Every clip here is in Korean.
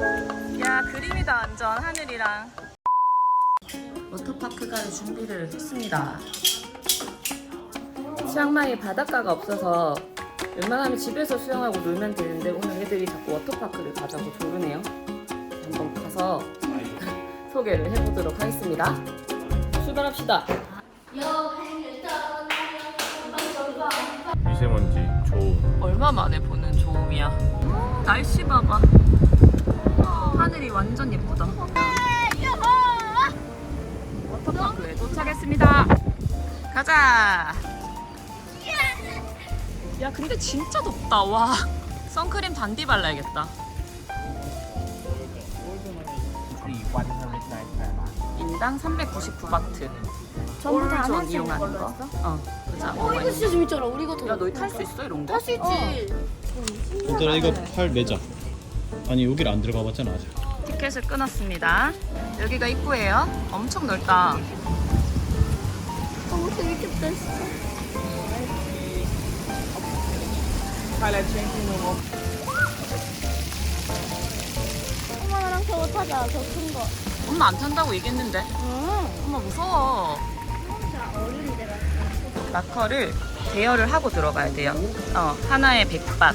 야 그림이다 완전 하늘이랑. 워터파크 갈 준비를 했습니다. 치앙마이 바닷가가 없어서 웬만하면 집에서 수영하고 놀면 되는데 오늘 애들이 자꾸 워터파크를 가자고 조르네요. 한번 가서 소개를 해보도록 하겠습니다. 출발합시다. 미세먼지 좋음 얼마 만에 보는 좋음이야? 날씨 봐봐 하늘이 완전 예쁘다. 워터파크에 도착했습니다. 가자. 야 근데 진짜 덥다. 와 선크림 단디 발라야겠다. 인당 399바트. 전부 다 올존 하나씩 이용하는 걸로 거 했어? 어, 보자. 어 이거 진짜 재밌잖아 우리 이거 야 너희 탈수 있어 이런 거? 탈수 있지. 얘들아 이거 팔 매자 아니 여기를 안 들어가 봤잖아 아직 티켓을 끊었습니다. 여기가 입구예요. 엄청 넓다. 너무 재밌겠다 진짜 엄마랑 저거 타자 저 큰 거 엄마 안 탄다고 얘기했는데. 응 엄마 무서워. 자 어른이 가 라커를 대여를 하고 들어가야 돼요. 어, 하나에 100밭.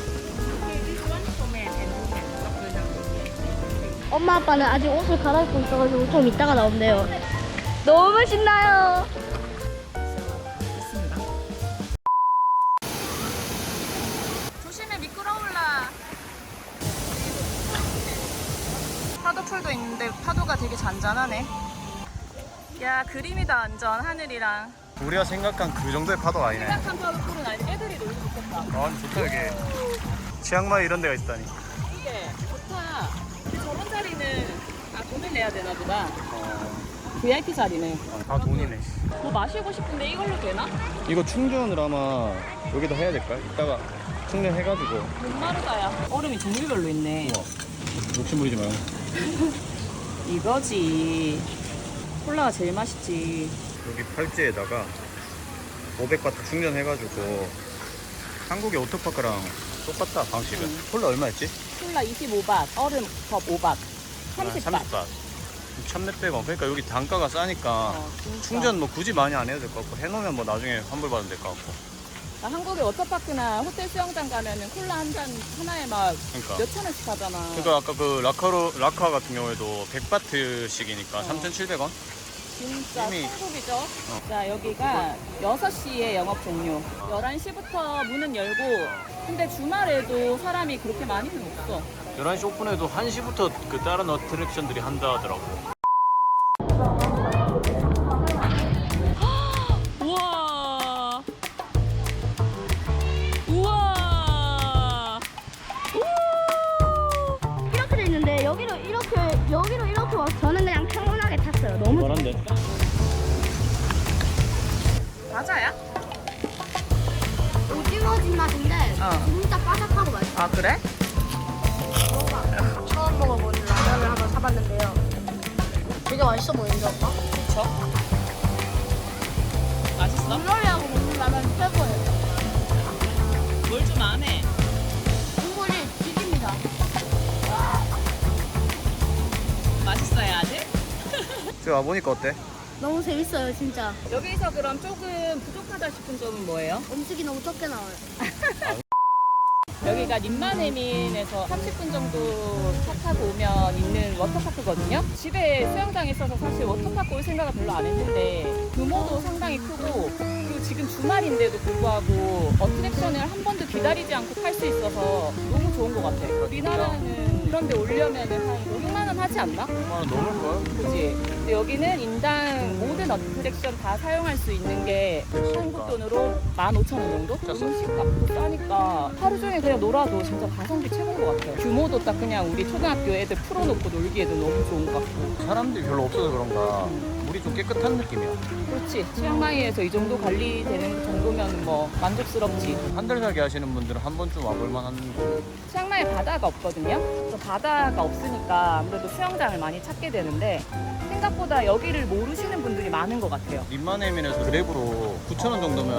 엄마 아빠는 아직 옷을 갈아입고 있어가지고 좀 이따가 나온대요 너무 신나요 됐습니다. 조심해 미끄러울라. 파도풀도 있는데 파도가 되게 잔잔하네. 야 그림이다 완전 하늘이랑. 우리가 생각한 그 정도의 파도가 아니네 생각한 파도풀은 아니 애들이 놀기 좋겠다. 아 좋다 여기 치앙마이 이런 데가 있다니 이게 좋다. 저런 자리는 아 돈을 내야 되나 보다. VIP 자리네. 아 돈이네 뭐 마시고 싶은데 이걸로 되나? 이거 충전을 아마 여기다 해야 될걸? 이따가 충전해가지고 목마르다야. 얼음이 종류별로 있네. 욕심 부리지 말고 이거지. 콜라가 제일 맛있지. 여기 팔찌에다가 500바트 충전해가지고 한국의 오토파크랑 똑같다 방식은 음. 콜라 얼마였지? 콜라 25ባት, 얼음 컵 5밭, 30밭. 30바 1600원 그러니까 여기 단가가 싸니까 어. 충전 뭐 굳이 많이 안 해도 될 것 같고 해놓으면 뭐 나중에 환불 받으면 될 것 같고 나 한국의 워터파크나 호텔 수영장 가면은 콜라 한 잔 하나에 막 그러니까 몇천 원씩 하잖아. 그러니까 아까 그 라카로 라카 같은 경우에도 100바트씩이니까 어. 3,700원 진짜 이미- 어. 천국이죠. 자, 여기가 6시에 영업 종료. 11시부터 문은 열고, 근데 주말에도 사람이 그렇게 많이는 없어. 11시 오픈해도 1시부터 그 다른 어트랙션들이 한다 하더라고 우와. 우와. 이렇게 돼 있는데 여기로 이렇게 여기로 이렇게 와서 저는 그냥 평온하게 탔어요 너무 말한데 오징어진 맛인데 어. 진짜 바삭하고 맛있어 아, 그래? 처음 먹어보는 라면을 한번 사봤는데요 되게 맛있어 보이는데 오빠? 그쵸? 맛있어? 물놀이하고 먹는 라면 최고예요 뭘 좀 안 해. 국물이 튀깁니다 맛있어야지. 제가 와보니까 어때? 너무 재밌어요 진짜 여기서 그럼 조금 부족하다 싶은 점은 뭐예요? 음식이 너무 적게 나와요 여기가 님마네민에서 30분 정도 차 타고 오면 있는 워터파크거든요. 집에 수영장이 있어서 사실 워터파크 올 생각을 별로 안 했는데 규모도 상당히 크고 그리고 지금 주말인데도 불구하고 어트랙션을 한 번도 기다리지 않고 탈 수 있어서 너무 좋은 것 같아. 우리나라는 그런 데 오려면은 한 5, 6만 원 하지 않나? 아 넘을걸? 그지? 근데 여기는 인당 모든 어트랙션 다 사용할 수 있는 게 한국 돈으로 15,000원 정도? 음식 값도 싸니까 하루 종일 그냥 놀아도 진짜 가성비 최고인 것 같아요. 규모도 딱 그냥 우리 초등학교 애들 풀어놓고 놀기에도 너무 좋은 것 같고. 사람들이 별로 없어서 그런가 좀 깨끗한 느낌이야 그렇지. 치앙마이에서 이 정도 관리되는 정도면 뭐 만족스럽지. 한 달 살기 하시는 분들은 한 번쯤 와볼 만한 곳. 치앙마이에 바다가 없거든요. 그래서 바다가 없으니까 아무래도 수영장을 많이 찾게 되는데 생각보다 여기를 모르시는 분들이 많은 것 같아요. 림마네민에서 그랩으로 9,000원 정도면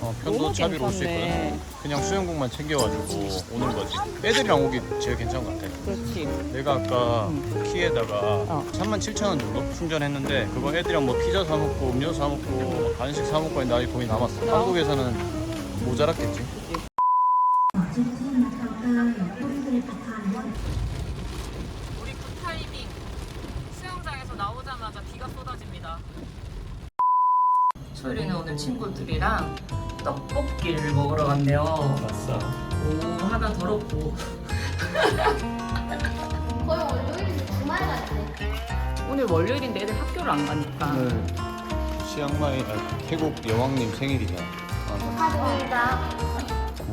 어, 편도 너무 차비로 올 수 괜찮네. 있거든. 그냥 수영복만 챙겨가지고 오는 거지. 애들이랑 오기 제일 괜찮은 것 같아. 그렇지. 내가 아까 음. 키에다가 어. 37,000원 정도 충전했는데 그거 애들이랑 뭐 피자 사 먹고 음료 사 먹고 뭐 간식 사 먹고 했는데 아직 돈이 남았어. 어. 한국에서는 모자랐겠지. 우리 그 타이밍 수영장에서 나오자마자 비가 쏟아집니다. 소리는 오늘 친구들이랑 떡볶이를 먹으러 갔네요. 맞어. 오 하나 더럽고 거의 월요일인데 주말 같아. 오늘 월요일인데 애들 학교를 안 가니까 오늘 치앙마이 아, 태국 여왕님 생일이잖아. 아, 축하드립니다.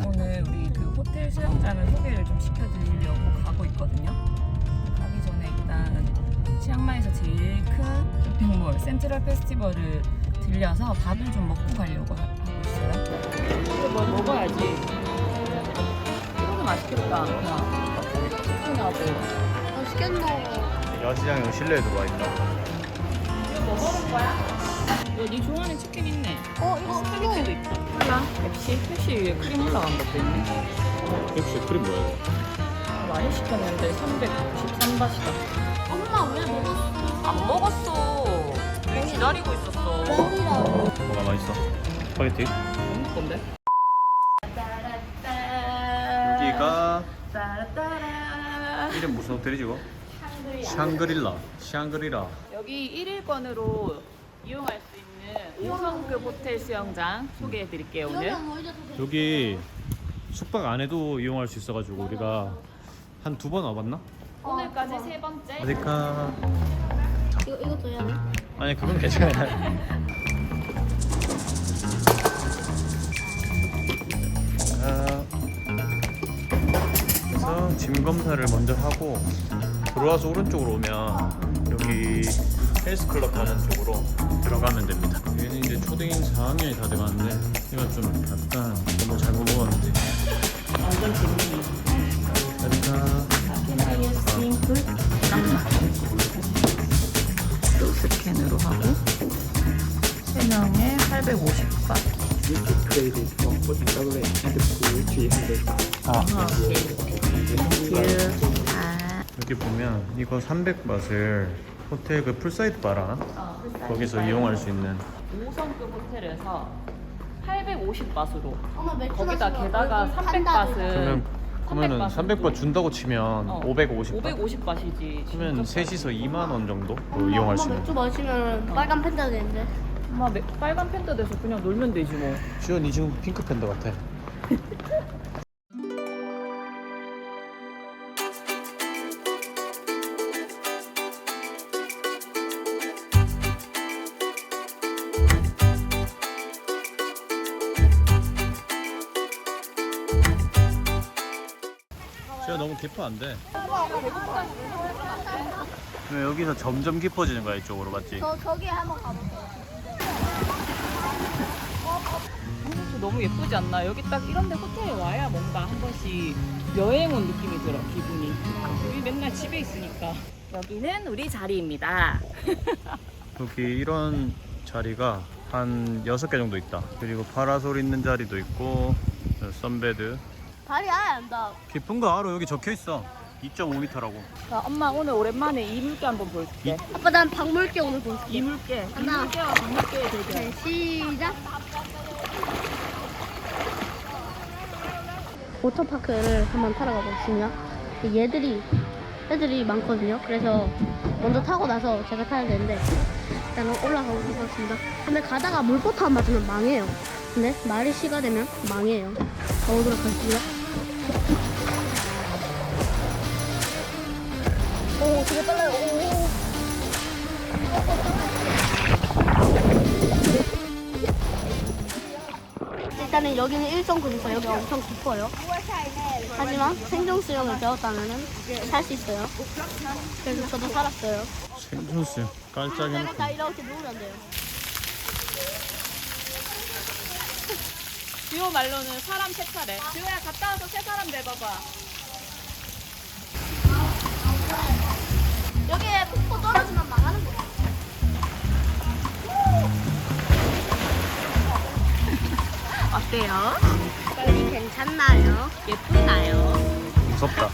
오늘 우리 그 호텔 수영장을 소개를 좀 시켜드리려고 가고 있거든요. 가기 전에 일단 치앙마이에서 제일 큰 쇼핑몰 센트럴 페스티벌을 들려서 밥을 좀 먹고 가려고 하- 하고 있어요. 이거 뭘 먹어야지. 이거 맛있겠다. 치킨하고. 맛있겠노. 야시장에 실내에 들어와 있다. 이거 뭐 먹을 거야? 야, 네 좋아하는 치킨 있네. 어, 이거 스파게티도 있다. 콜라, 펩시, 펩시 위에 크림 올라간 것도 있네. 역시 크림 뭐야? 많이 시켰는데 393바시다. 엄마 왜 먹었어? 안 먹었어. 왜 기다리고 있었어. 뭐가 맛있어? 스파게티? 먹을 건데? 여기가. 이름 무슨 호텔이지 이거? 샹그릴라. 샹그리라. 여기 1일권으로 이용할 수 있는 5성급 호텔 수영장 소개해 드릴게요, 오늘. 여기 숙박 안에도 이용할 수 있어가지고 우리가 한 두 번 와봤나? 오늘까지 세 번째. 어디까? 아니 그건 괜찮아. 자, 그래서 짐 검사를 먼저 하고 들어와서 오른쪽으로 오면 여기 헬스클럽 가는 쪽으로 들어가면 됩니다. 얘는 이제 초딩 4학년이 다 돼가는데 이건 좀 약간 너무 잘못 먹었는데. 완전 재밌네. 그러니까 또스 캔으로 하고 3명에 850바. credit for food and beverage and the pool 300 아, 아. 여기 보면 이거 300밭을 호텔 그 풀사이드 바라 어, 거기서 이용할 수 있는. 5성급 호텔에서 850바스로 엄마 맥주 거기다 게다가 얼굴 300바스 그러면 그러면은 300 300바 준다고 치면 어. 550바 550바시지. 그러면 셋이서 2만 원 정도 그 이용할 수 엄마 있는 맥주 마시면 빨간 펜다 되는데. 엄마 맥- 빨간 팬더 돼서 그냥 놀면 되지 뭐. 주연 이 지금 핑크 팬더 같아 깊어 안돼 여기서 점점 깊어지는 거야 이쪽으로 맞지? 저 저기 한번 가볼게요. 저 너무 예쁘지 않나? 여기 딱 이런 데 호텔에 와야 뭔가 한 번씩 여행 온 느낌이 들어 기분이 우리 맨날 집에 있으니까 여기는 우리 자리입니다 여기 이런 자리가 한 6개 정도 있다. 그리고 파라솔 있는 자리도 있고 선베드. 발이 아예 안 닿아. 깊은 거 알아. 여기 적혀 있어. 2.5m라고. 자, 엄마 오늘 오랜만에 이물개 한번 보여줄게 아빠 난 박물계 오늘 볼게. 이물개 하나. 이물개와 박물개의 대결 네, 시작. 워터파크를 한번 타러 가보겠습니다. 얘들이 애들이 많거든요. 그래서 먼저 타고 나서 제가 타야 되는데 일단은 올라가고 있습니다. 근데 가다가 물포터 안 맞으면 망해요. 근데 말이 시가 되면 망해요. 가보도록 하겠습니다. 오, 되게 빨라요. 오. 일단은 여기는 일성급이고 여기가 엄청 깊어요. 하지만 생존 수영을 배웠다면은 살수 있어요. 그래서 저도 살았어요. 생존수 깔짝 해놓고. 나 이렇게 누우면 돼요. 듀오 말로는 사람 세 차례. 듀오야 갔다 와서 세 사람 내봐봐. 여기에 폭포 떨어지면 망하는 거야. 어때요? 우리 괜찮나요? 예쁘나요? 무섭다.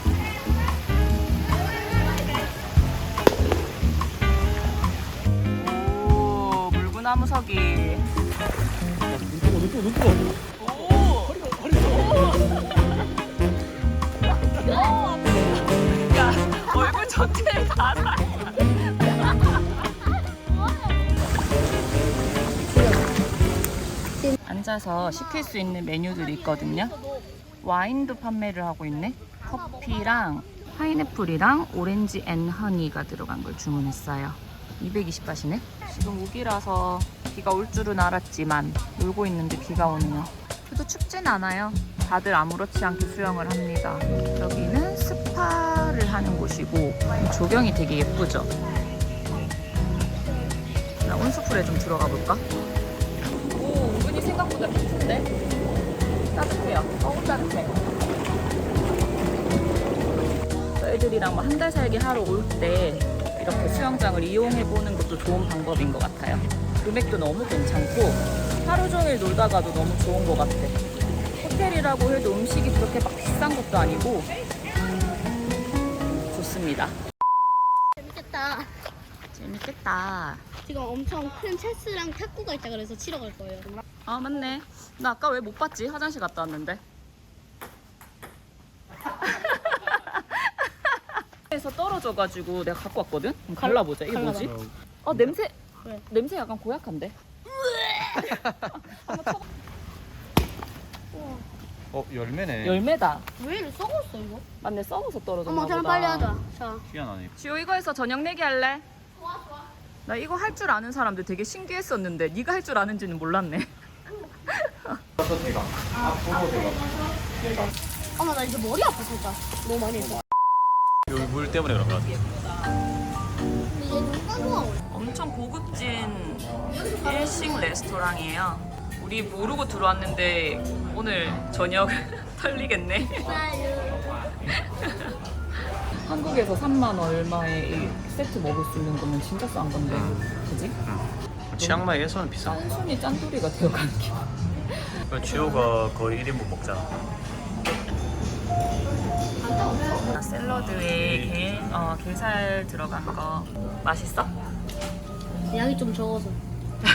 오, 물구나무석이. 어, 눈 뜨고, 눈 뜨고, 눈 뜨고. 앉아서 시킬 수 있는 메뉴들이 있거든요. 와인도 판매를 하고 있네. 커피랑 파인애플이랑 오렌지 앤 허니가 들어간 걸 주문했어요. 220바시네. 지금 우기라서 비가 올 줄은 알았지만 놀고 있는데 비가 오네요. 그래도 춥진 않아요. 다들 아무렇지 않게 수영을 합니다. 여기는 스파를 하는 곳이고 조경이 되게 예쁘죠. 나 온수풀에 좀 들어가 볼까? 오, 은근히 생각보다 괜찮은데? 따뜻해요. 너무 따뜻해. 애들이랑 뭐 한 달 살기 하러 올 때 이렇게 수영장을 이용해 보는 것도 좋은 방법인 것 같아요. 금액도 너무 괜찮고 하루 종일 놀다가도 너무 좋은 것 같아. 호텔이라고 해도 음식이 그렇게 막 비싼 것도 아니고 좋습니다. 재밌겠다. 재밌겠다. 지금 엄청 큰 체스랑 탁구가 있다 그래서 치러 갈 거예요. 아 맞네. 나 아까 왜 못 봤지? 화장실 갔다 왔는데. 에서 떨어져가지고 내가 갖고 왔거든. 그럼 갈라보자. 이게 뭐지? 어 냄새. 냄새 약간 고약한데. 어 열매네. 열매다. 왜 이렇게 썩었어 이거? 맞네. 썩어서 떨어졌나 엄마 보다. 저랑 빨리 하자. 자. 희한하네. 지호 이거 해서 저녁 내기 할래? 좋아 좋아. 나 이거 할 줄 아는 사람들 되게 신기했었는데 네가 할 줄 아는지는 몰랐네. 가서 대강. 앞으로 대강. 엄마 나 이제 머리 아파 진짜. 너무 많이 했어. 여기 물 때문에 그런 거 같아. 근데 얘눈 깜깜하고. 엄청 고급진 일식 레스토랑이에요. 우리 모르고 들어왔는데 오늘 저녁 털리겠네. 한국에서 3만 얼마에 이 세트 먹을 수 있는 거면 진짜 싼 건데, 그지? 치앙마이에서는 비싸. 짠순이 짠돌이가 들어가는 게. 지호가 거의 1인분 먹잖아. 샐러드에 게, 어, 게살 들어간 거 맛있어? 양이 좀 적어서. 와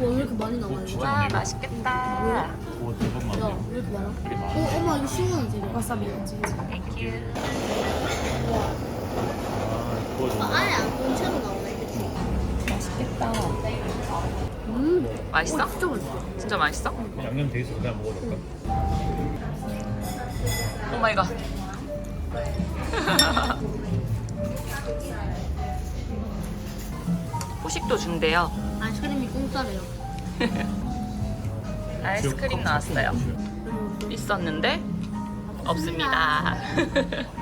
왜 이렇게 많이 나와 이거? 와 맛있겠다. 오 대박 많네. 야왜 이렇게 많아? 어 엄마 이거 시원하지 이거. 와사비 땡큐. 아. 아, 아예 안 구운 채로 나오네. 맛있겠다. 음. 맛있어? 어, 진짜 맛있어. 진짜 맛있어? 양념 돼 있어 그냥 먹어볼까? 오 마이 갓. 후식도 준대요. 아이스크림이 공짜래요. 아이스크림 나왔어요. 있었는데 없습니다.